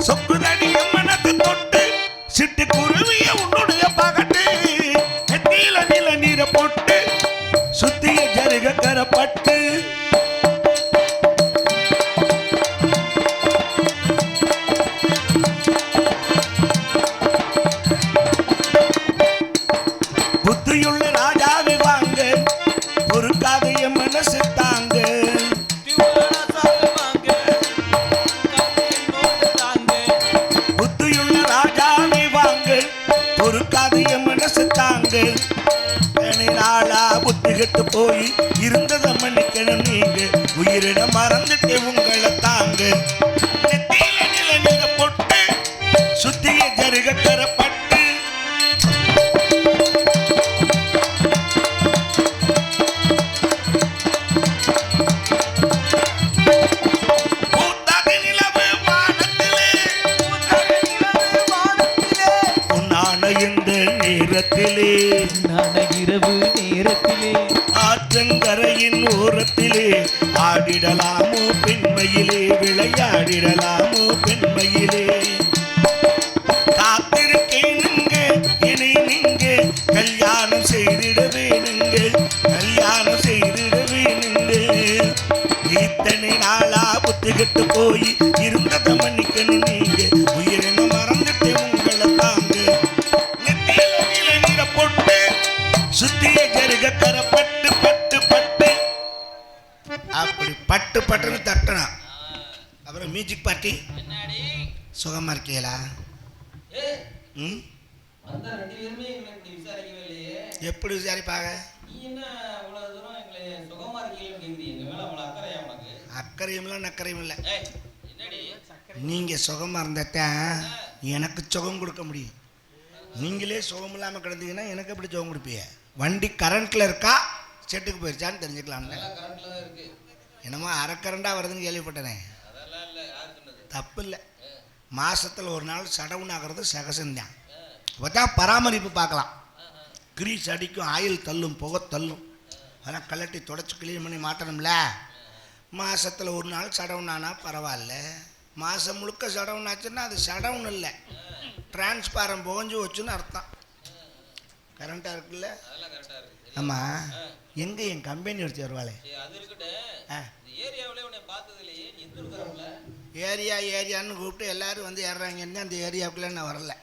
So. நாளா புத்தி கெட்டு போய் இருந்தது? நேரத்திலே. இரவு நேரத்திலே. ஆற்றங்கரையின் ஓரத்திலே. ஆடிடலாமோ பெண்மையிலே. விளையாடிடலாமோ பெண்மையிலே. காத்திருக்கேனுங்க இனி நீங்க கல்யாணம் செய்திட வேணுங்க கல்யாணம் செய்திட வேணுங்க இத்தனை நாளா புத்துக்கிட்டு போய் கேக்குறீங்க? எங்க மேல அவ்வளவு அக்கறையா உனக்கு? அக்கறையும் இல்லை. நக்கறையும் இல்லை நீங்கள் சுகமாக இருந்தாத்தான் எனக்கு சுகம் கொடுக்க முடியும். நீங்களே சுகம் இல்லாமல் கிடந்தீங்கன்னா எனக்கு எப்படி சுகம் கொடுப்பீங்க? வண்டி கரண்ட்டில் இருக்கா? செட்டுக்கு போயிருச்சான்னு தெரிஞ்சுக்கலாம்ல. என்னமோ அரை கரண்டாக வருதுன்னு கேள்விப்பட்டனே அதெல்லாம் இல்ல யார் சொன்னது தப்பு இல்லை மாசத்துல ஒரு நாள் சடவுன் ஆகிறது சகசந்தான். தான் பராமரிப்பு பார்க்கலாம். கிரீஸ் அடிக்கும் ஆயில் தள்ளும் புகை தள்ளும். அதெல்லாம் கலட்டி தொடச்சி க்ளீன் பண்ணி மாட்டணும்ல மாசத்துல ஒரு நாள் சடவுன் ஆனால் பரவாயில்ல. மாதம் முழுக்க சடவுன் ஆச்சுன்னா அது சடவுன் இல்லை. டிரான்ஸ்பாரம் புகஞ்சு வச்சுன்னு அர்த்தம். கரண்ட்டாக இருக்குல்ல? ஆமாம் எங்கே என் கம்பெனி வச்சு வருவாளே? ஆ. ஏரியா ஏரியான்னு கூப்பிட்டு எல்லாரும் வந்து ஏறுறாங்கன்னு அந்த ஏரியாவுக்குள்ளே நான் வரல.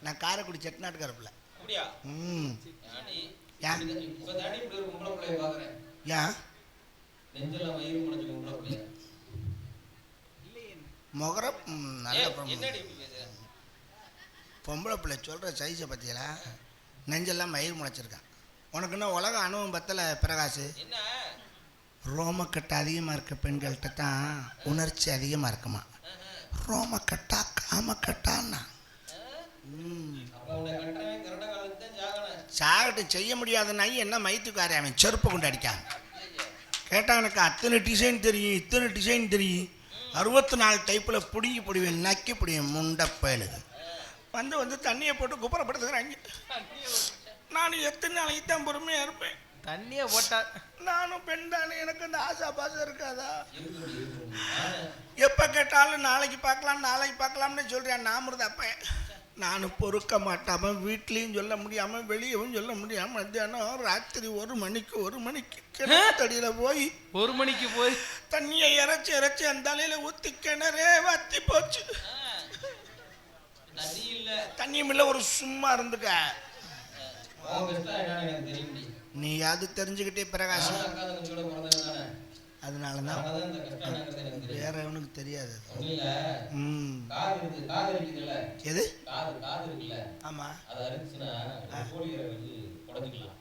நான் காரைக்குடி செட்டிநாட்டுக்காரப்பில் ம். ஏன் முகரம் நல்ல பொம்பளை. பிள்ளை சொல்கிற சைஸை பற்றியலா நெஞ்செல்லாம் மயிர் முளைச்சிருக்கான். உனக்கு இன்னும் உலக அனுபவம் பத்தல பிரகாஷ்? என்ன? ரோமக்கட்டு அதிகமாக இருக்க பெண்கள்கிட்ட தான் உணர்ச்சி அதிகமாக இருக்குமா? ரோமக்கட்டா காமக்கட்டான்னா? சாகட்டும் செய்ய முடியாத நாய் என்ன மயித்துக்காரி அவன் செருப்பை கொண்டு அடிக்கான்? கேட்டால் எனக்கு அத்தனை டிசைன் தெரியும் இத்தனை டிசைன் தெரியும். அறுபத்தி நாலு டைப்பில் பிடுங்கி பிடிவேன் நக்கி பிடிவேன் முண்டை பயலுது. வந்து வந்து தண்ணியை போட்டு குப்புறப்படுத்துக்கிறாங்க நான் எத்தனை நாளைக்கு தான் பொறுமையாக இருப்பேன். தண்ணிய போட்டா நானும் பெண் தானே எனக்கு அந்த ஆசா பாசம் இருக்காதா? எப்போ கேட்டாலும் நாளைக்கு பார்க்கலாம் நாளைக்கு பார்க்கலாம்னு சொல்கிறேன் நாமருது அப்ப நானும் பொறுக்க மாட்டாம வீட்லேயும் சொல்ல முடியாமல் வெளியவும் சொல்ல முடியாமல் மத்தியானம் ராத்திரி ஒரு மணிக்கு ஒரு மணிக்கு கிணத்தடியில் போய் ஒரு மணிக்கு போய் தண்ணியை இறைச்சி இறைச்சி அந்த தலையில் ஊற்றி கிணறே வத்தி போச்சு. தண்ணியும் இல்லை ஒரு சும்மா இருந்துக்க உன் கஷ்டம் என்னன்னு எனக்கு தெரியும் நீ அது தெரிஞ்சுக்கிட்டே தானே அதனால தான் வேற எவனுக்கு தெரியாது அது. ஒண்ணும் இல்ல. ம். காது இருக்கு காது இருக்குதுல்ல? எது? காது காது இருக்குல்ல ஆமாம் அது அரிச்சுன்னா கோழி இறகு வச்சு உடச்சிக்கலாம்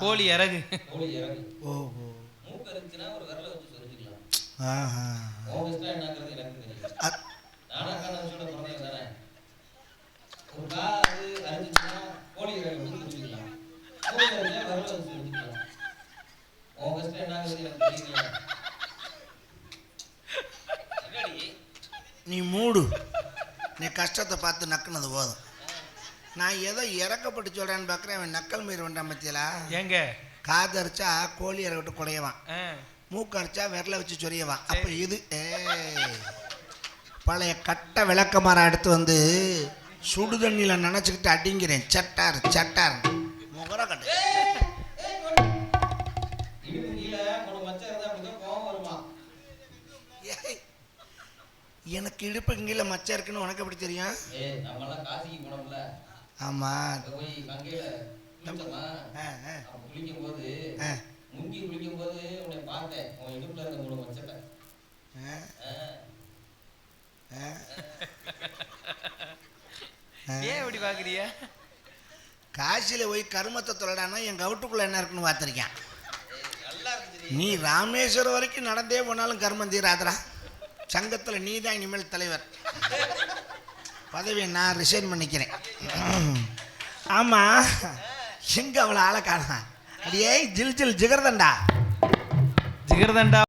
கோழி இறகு கோழி இறகு ஓஹோ மூக்கு அரிச்சுன்னா ஒரு விரல வச்சு சொரிஞ்சுக்கலாம் ஆஹா உன் கஷ்டம் என்னங்கிறது எனக்கு தெரியும் அ- நானும் அக்கா தங்கச்சியோட பிறந்தவன் தானே ஒரு காது அரிச்சுன்னா கோழி இறகு வச்சு சொரிஞ்சுக்கலாம் கோழி அரிச்சா விரல வச்சு சொரிஞ்சுக்கலாம் உன் கஷ்டம் என்னங்கிறது எனக்கு தெரியல என்னடி நீ மூடு. நீ கஷ்டத்தை பார்த்து நக்குனது போதும். நான் ஏதோ இறக்கப்பட்டு சொல்கிறேன்னு பார்க்குறேன் அவன் நக்கல் மீறி வந்தான் பத்தியலா? ஏங்க? காதரிச்சா கோழி இறை விட்டு குடையவான். மூக்கரைச்சா விரல வச்சு சொரியவான். அப்போ இது ஏய் பழைய கட்ட விளக்கமாரம் எடுத்து வந்து சுடு தண்ணியில் நினச்சிக்கிட்டு அடிங்கிறேன். சட்டார் சட்டார் முகர கட்டு. பார்த்தேன். உன் இடுப்புல இருந்த மூணு மச்சத்தை ஆ. ஆ. ஆ. ஏன் இப்படி பாக்குறிய காசியில் போய் கருமத்தை தொலைடானா என் கவுட்டுக்குள்ளே என்ன இருக்குன்னு பார்த்துருக்கேன். நீ ராமேஸ்வரம் வரைக்கும் நடந்தே போனாலும் கர்மம் தீராதரா சங்கத்தில் நீ தான் இனிமேல் தலைவர். பதவியை நான் ரிசைன் பண்ணிக்கிறேன். ஆமாம் எங்கே அவ்வளோ ஆளை காணா? அடியே ஜில் ஜில் ஜிகர்தண்டா. ஜிகர்தண்டா.